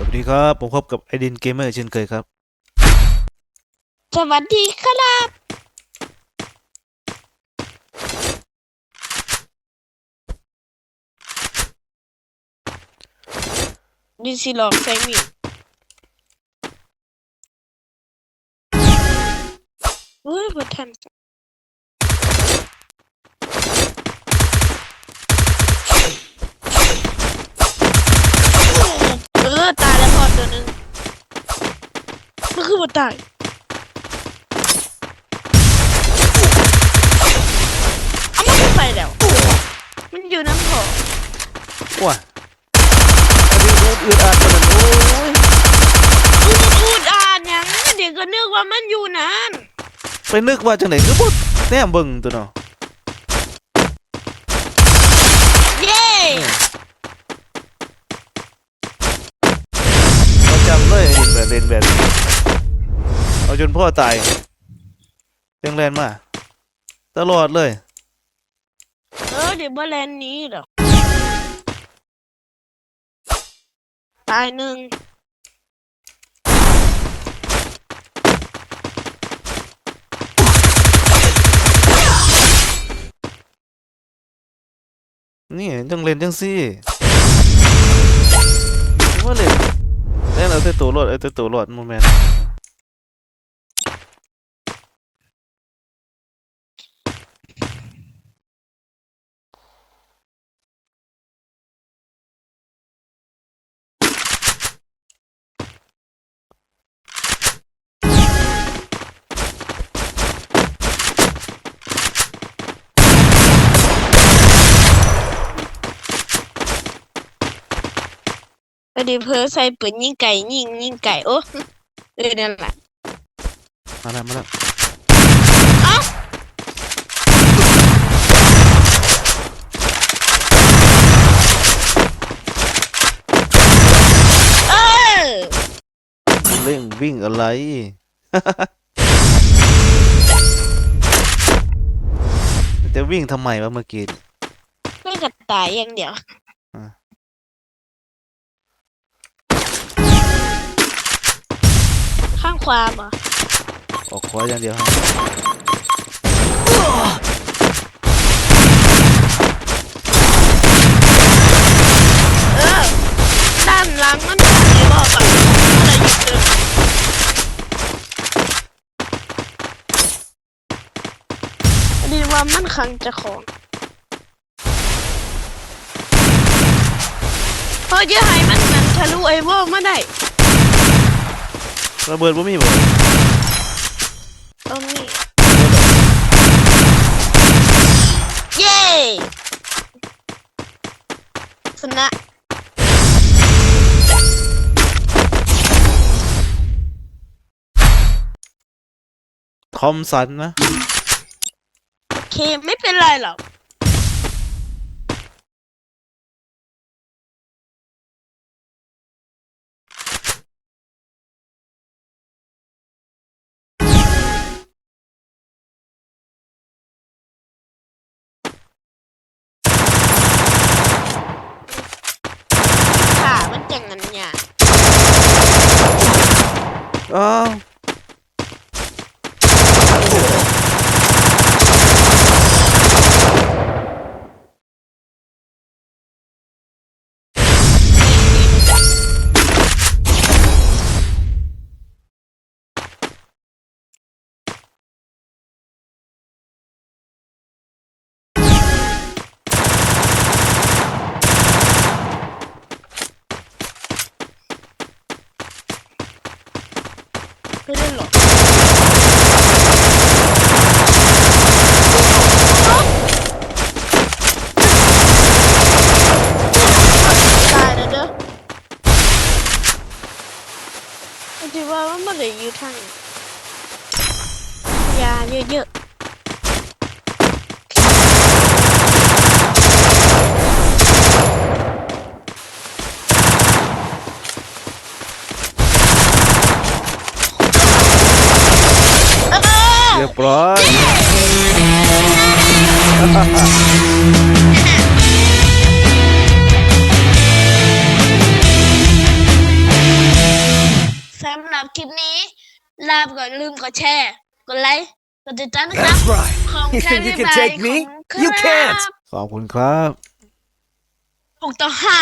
สวัสดีครับ ผมพบกับไอดินเกมเมอร์เช่นเคยครับ สวัสดีครับดิสิหลอกใส่มีเฮ้ยบ่ทันเออตายแล้วพอตัวหนึงมันคือบ่ตายเอามันไปแล้ว มันอยู่น้ำหอมว้าไอดินอูดอืดอาดขนาดนั้นโอ้ยอูดอูดอ่านหยังเด็กก็นึกว่ามันอยู่นั้นไปนึกว่าจังไหนคือพวกแนมเบิ่งตัวเนาะ เย้ ประจำ เลยไอดินแบบเล่นแบบนี้เอาจนพ่อตายยังแลนมา ตลอดเลย เออเดี๋ยวบอแลนด์นี้เหรอตายหนึ่งนี่จังเล่นจังซี่ว่าเล่น เล่นเอาเต่ตัวรอดเอาแต่ตัวรอดโมเมนต์ ก็เดี๋ยวเพอใส่ปืนยิงไก่ยิงยิงไก่โอ้เออนั่นแหละมาแล้วมาแล้วเอ้าเออเร่งวิ่งอะไร จะวิ่งทำไมวะเมื่อกี้ ไม่กระตายอย่างเดียว อ่าข้างขวาบ่ออกขวาอย่างเดียวฮะเออ ด้านหลังมันขังในบ่อแบบอะไรอยู่เดิมดีว่ามันขังเจะของเพราะจะให้มันนั้นทะลุไอ้บ่อมาได้ ระเบิดบ่มีบ่ตรงนี้เย้ชนะทอมสันนะ โอเค ไม่เป็นไรหรอก อ้ ไม่ได้หรอกตายแล้วเด้อคิดว่ามันไม่ได้อยู่ทางยาเยอะๆเออ เรียบร้อยสำหรับคลิปนี้ ลาไปก่อนลืมกดแชร์ กดไลค์ กดติดตามนะครับ That's right. ของ You แค่ think you บ๊าย can บาย take me? ของ You ครับ can't. ขอบคุณครับ หกต่อห้า